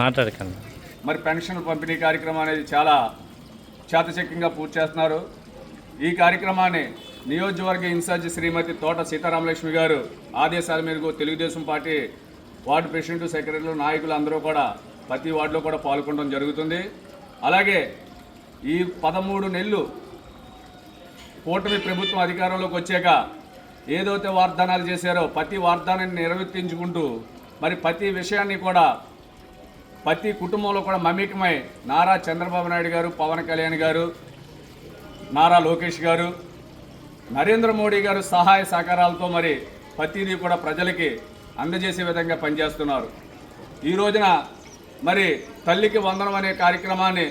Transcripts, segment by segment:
మాట్లాడకండి. మరి పెన్షన్ పంపిణీ కార్యక్రమం అనేది చాలా చేతచక్యంగా పూర్తి చేస్తున్నారు. ఈ కార్యక్రమాన్ని నియోజకవర్గ ఇన్ఛార్జి శ్రీమతి తోట సీతారామలక్ష్మి గారు ఆదేశాల మేరకు తెలుగుదేశం పార్టీ వార్డు ప్రెసిడెంట్ సెక్రటరీలు నాయకులు అందరూ కూడా ప్రతి వార్డులో కూడా పాల్గొనడం జరుగుతుంది. అలాగే ఈ పదమూడు నెలలు కూటమి ప్రభుత్వం అధికారంలోకి వచ్చాక ఏదైతే వాగ్దానాలు చేశారో ప్రతి వాగ్దానాన్ని నిర్వర్తించుకుంటూ మరి ప్రతి విషయాన్ని కూడా ప్రతి కుటుంబంలో కూడా మమేకమై నారా చంద్రబాబు నాయుడు గారు పవన్ కళ్యాణ్ గారు నారా లోకేష్ గారు నరేంద్ర మోడీ గారు సహాయ సహకారాలతో మరి ప్రతిదీ కూడా ప్రజలకి అందజేసే విధంగా పనిచేస్తున్నారు. ఈ రోజున మరి తల్లికి వందనం అనే కార్యక్రమాన్ని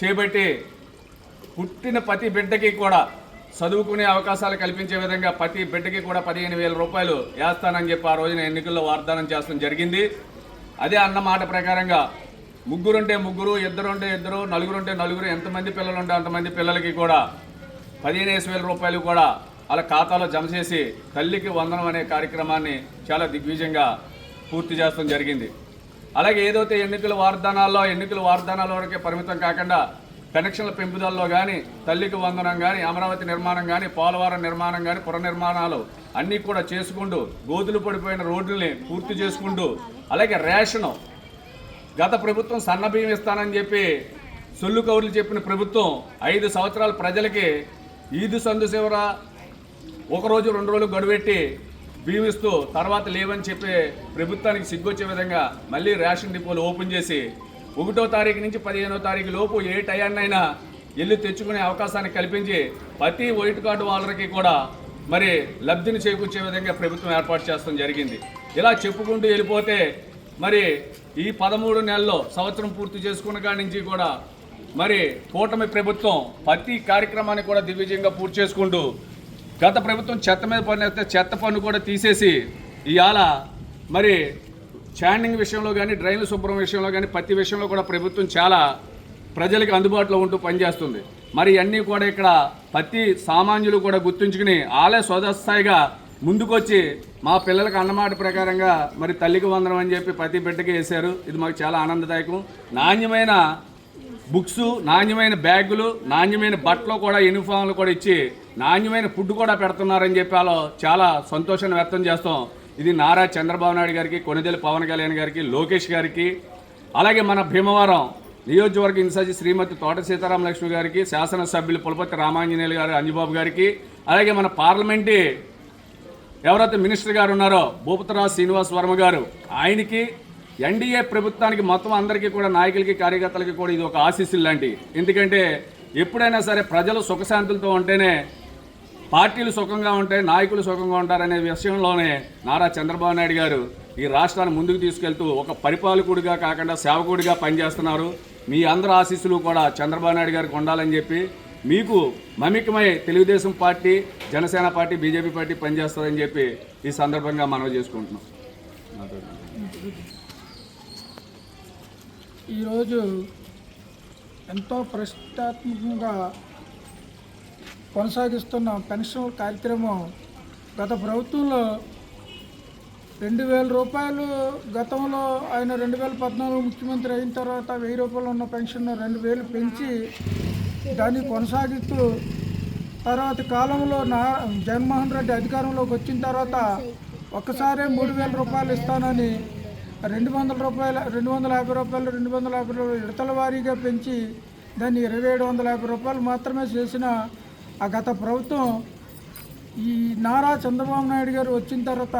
చేపట్టి పుట్టిన ప్రతి బిడ్డకి కూడా చదువుకునే అవకాశాలు కల్పించే విధంగా ప్రతి బిడ్డకి కూడా పదిహేను వేల రూపాయలు వేస్తానని చెప్పి ఆ రోజున ఎన్నికల్లో వాగ్దానం చేస్తడం జరిగింది. అదే అన్న మాట ప్రకారంగా ముగ్గురుంటే ముగ్గురు ఇద్దరుంటే ఇద్దరు నలుగురుంటే నలుగురు ఎంతమంది పిల్లలు ఉంటే అంతమంది పిల్లలకి కూడా పదిహేను వేల రూపాయలు కూడా వాళ్ళ ఖాతాలో జమ చేసి తల్లికి వందనం అనే కార్యక్రమాన్ని చాలా దిగ్విజయంగా పూర్తి చేస్తడం జరిగింది. అలాగే ఏదైతే ఎన్నికల వాగ్దానాల్లో ఎన్నికల వాగ్దానాల వరకే పరిమితం కాకుండా కనెక్షన్ల పెంపుదలలో కానీ తల్లికి వందనం కానీ అమరావతి నిర్మాణం కానీ పోలవరం నిర్మాణం కానీ పుర నిర్మాణాలు అన్నీ కూడా చేసుకుంటూ గోతులు పడిపోయిన రోడ్లని పూర్తి చేసుకుంటూ అలాగే రేషను గత ప్రభుత్వం సన్నబియ్యం ఇస్తానని చెప్పి సొల్లు కౌరులు చెప్పిన ప్రభుత్వం ఐదు సంవత్సరాల ప్రజలకి ఈదు సందు శివర ఒకరోజు రెండు రోజులు గడువెట్టి బీమిస్తూ తర్వాత లేవని చెప్పి ప్రభుత్వానికి సిగ్గొచ్చే విధంగా మళ్ళీ రేషన్ డిపోలు ఓపెన్ చేసి ఒకటో తారీఖు నుంచి పదిహేనో తారీఖు లోపు ఏ టయాన్నైనా ఇల్లు తెచ్చుకునే అవకాశాన్ని కల్పించి ప్రతి వైట్ కార్డు వాళ్ళకి కూడా మరి లబ్ధిని చేకూర్చే విధంగా ప్రభుత్వం ఏర్పాటు చేస్తాం జరిగింది. ఇలా చెప్పుకుంటూ వెళ్ళిపోతే మరి ఈ పదమూడు నెలల్లో సంవత్సరం పూర్తి చేసుకున్న కాడి నుంచి కూడా మరి కూటమి ప్రభుత్వం ప్రతి కార్యక్రమాన్ని కూడా దిగ్విజయంగా పూర్తి చేసుకుంటూ గత ప్రభుత్వం చెత్త మీద పన్ను వేస్తే చెత్త పన్ను కూడా తీసేసి ఇవాళ మరి చాండింగ్ విషయంలో కానీ డ్రైన్ల శుభ్రం విషయంలో కానీ ప్రతి విషయంలో కూడా ప్రభుత్వం చాలా ప్రజలకు అందుబాటులో ఉంటూ పనిచేస్తుంది. మరి అన్నీ కూడా ఇక్కడ ప్రతి సామాన్యులు కూడా గుర్తుంచుకుని ఆలే స్వదస్థాయిగా ముందుకొచ్చి మా పిల్లలకు అన్నమాట ప్రకారంగా మరి తల్లికి వందనం అని చెప్పి ప్రతి బిడ్డకి వేశారు. ఇది మాకు చాలా ఆనందదాయకం. నాణ్యమైన బుక్స్ నాణ్యమైన బ్యాగులు నాణ్యమైన బట్టలు కూడా యూనిఫామ్లు కూడా ఇచ్చి నాణ్యమైన ఫుడ్ కూడా పెడుతున్నారని చెప్పి వాళ్ళు చాలా సంతోషాన్ని వ్యక్తం చేస్తాం. ఇది నారా చంద్రబాబు నాయుడు గారికి కొనిదెల పవన్ కళ్యాణ్ గారికి లోకేష్ గారికి అలాగే మన భీమవరం నియోజకవర్గ ఇన్ఛార్జి శ్రీమతి తోట సీతారామ లక్ష్మి గారికి శాసనసభ్యులు పులపతి రామాంజనేయులు గారు అంజబాబు గారికి అలాగే మన పార్లమెంటు ఎవరైతే మినిస్టర్ గారు ఉన్నారో భూపతిరాజు శ్రీనివాస్ వర్మ గారు ఆయనకి ఎన్డీఏ ప్రభుత్వానికి మొత్తం అందరికీ కూడా నాయకులకి కార్యకర్తలకి కూడా ఇది ఒక ఆశీస్సులు లాంటివి. ఎందుకంటే ఎప్పుడైనా సరే ప్రజలు సుఖశాంతులతో ఉంటేనే పార్టీలు సుఖంగా ఉంటాయి నాయకులు సుఖంగా ఉంటారనే విషయంలోనే నారా చంద్రబాబు నాయుడు గారు ఈ రాష్ట్రాన్ని ముందుకు తీసుకెళ్తూ ఒక పరిపాలకుడిగా కాకుండా సేవకుడిగా పనిచేస్తున్నారు. మీ అందరి ఆశీస్సులు కూడా చంద్రబాబు నాయుడు గారికి ఉండాలని చెప్పి మీకు మమికమై Telugu Desam party Janasena party BJP party పనిచేస్తుందని చెప్పి ఈ సందర్భంగా మనవి చేసుకుంటున్నాం. ఈరోజు ఎంతో ప్రతిష్టాత్మకంగా కొనసాగిస్తున్న పెన్షన్ కార్యక్రమం గత ప్రభుత్వంలో రెండు వేల రూపాయలు గతంలో ఆయన రెండు వేల పద్నాలుగు ముఖ్యమంత్రి అయిన తర్వాత వెయ్యి రూపాయలు ఉన్న పెన్షన్ రెండు వేలు పెంచి దాన్ని కొనసాగిస్తూ తర్వాత కాలంలో నా జగన్మోహన్ రెడ్డి అధికారంలోకి వచ్చిన తర్వాత ఒక్కసారే మూడు వేల రూపాయలు ఇస్తానని రెండు వందల రూపాయల రెండు వందల యాభై రూపాయలు రెండు వందల యాభై రూపాయలు విడతల వారీగా పెంచి దాన్ని ఇరవై ఏడు వందల యాభై రూపాయలు మాత్రమే చేసిన ఆ గత ప్రభుత్వం ఈ నారా చంద్రబాబు నాయుడు గారు వచ్చిన తర్వాత